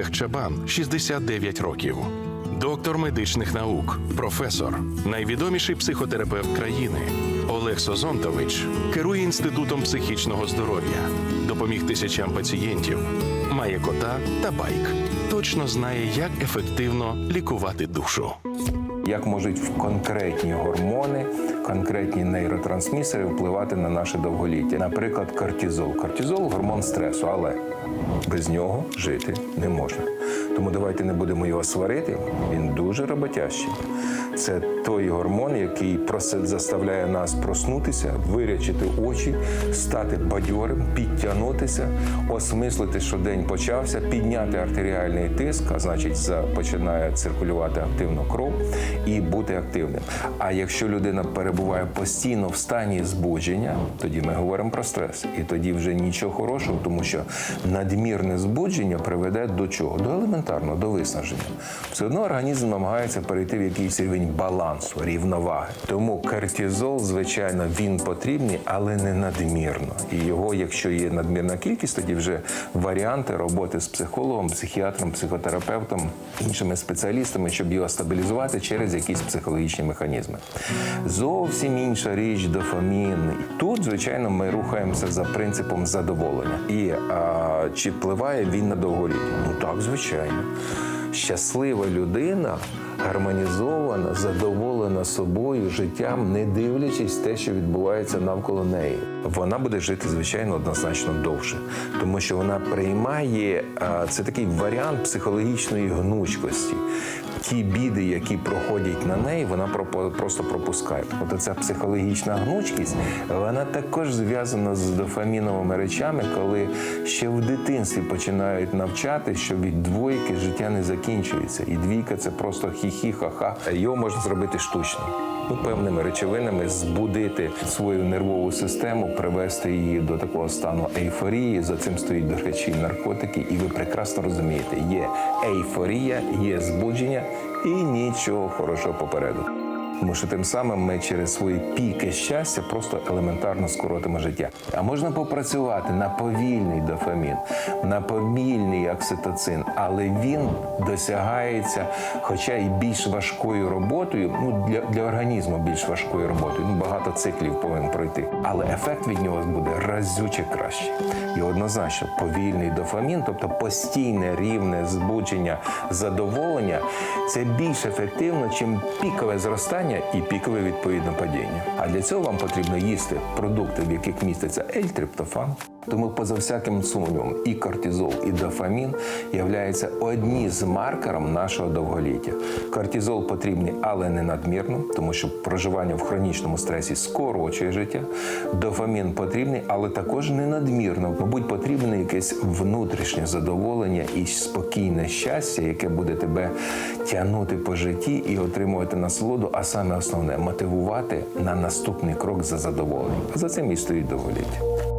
Олег Чабан 69 років. Доктор медичних наук, професор, найвідоміший психотерапевт країни. Олег Созонтович керує інститутом психічного здоров'я, допоміг тисячам пацієнтів, має кота та байк. Точно знає, як ефективно лікувати душу. як можуть в конкретні гормони, конкретні нейротрансмісери впливати на наше довголіття. Наприклад, кортизол. Кортизол гормон стресу, але без нього жити не можна. Тому давайте не будемо його сварити. Він дуже роботящий. Це той гормон, який заставляє нас проснутися, вирячити очі, стати бадьорим, підтягнутися, осмислити, що день почався, підняти артеріальний тиск, а значить, починає циркулювати активно кров і бути активним. А якщо людина перебуває постійно в стані збудження, тоді ми говоримо про стрес. І тоді вже нічого хорошого, тому що надмірне збудження приведе до чого? До елементарного, до виснаження. Все одно організм намагається перейти в якийсь рівень балансу, рівноваги. Тому кортизол, звичайно, він потрібний, але не надмірно. І його, якщо є надмірна кількість, тоді вже варіанти роботи з психологом, психіатром, психотерапевтом, іншими спеціалістами, щоб його стабілізувати через якісь психологічні механізми. Зовсім інша річ дофамін. Тут, звичайно, ми рухаємося за принципом задоволення. І а, чи впливає він на довголіття? Ну так, звичайно. Щаслива людина гармонізована, задоволена собою, життям, не дивлячись те, що відбувається навколо неї. Вона буде жити, звичайно, однозначно довше, тому що вона приймає це такий варіант психологічної гнучкості. Ті біди, які проходять на неї, вона просто пропускає. От ця психологічна гнучкість, вона також зв'язана з дофаміновими речами, коли ще в дитинстві починають навчати, що від двойки життя не закінчується. І двійка це просто хі-хі, ха-ха. Його можна зробити штучно. Ну, певними речовинами збудити свою нервову систему, привести її до такого стану ейфорії. За цим стоїть, до речі, наркотики, і ви прекрасно розумієте, є ейфорія, є збудження і нічого хорошого попереду. Тому що тим самим ми через свої піки щастя просто елементарно скоротимо життя. А можна попрацювати на повільний дофамін, на повільний окситоцин, але він досягається, хоча і більш важкою роботою, ну для, для організму більш важкою роботою. Ну багато циклів повинен пройти. Але ефект від нього буде разюче краще. І однозначно повільний дофамін, тобто постійне рівне збудження задоволення, це більш ефективно, чим пікове зростання і пікове відповідно падіння. А для цього вам потрібно їсти продукти, в яких міститься L-триптофан. Тому, поза всяким сумнівом, і кортизол, і дофамін являються одні з маркером нашого довголіття. Кортизол потрібний, але не надмірно, тому що проживання в хронічному стресі скорочує життя. Дофамін потрібний, але також не надмірно. Мабуть, потрібне якесь внутрішнє задоволення і спокійне щастя, яке буде тебе тягнути по житті і отримувати насолоду, а саме основне мотивувати на наступний крок за задоволенням. За цим і стоїть довголіття.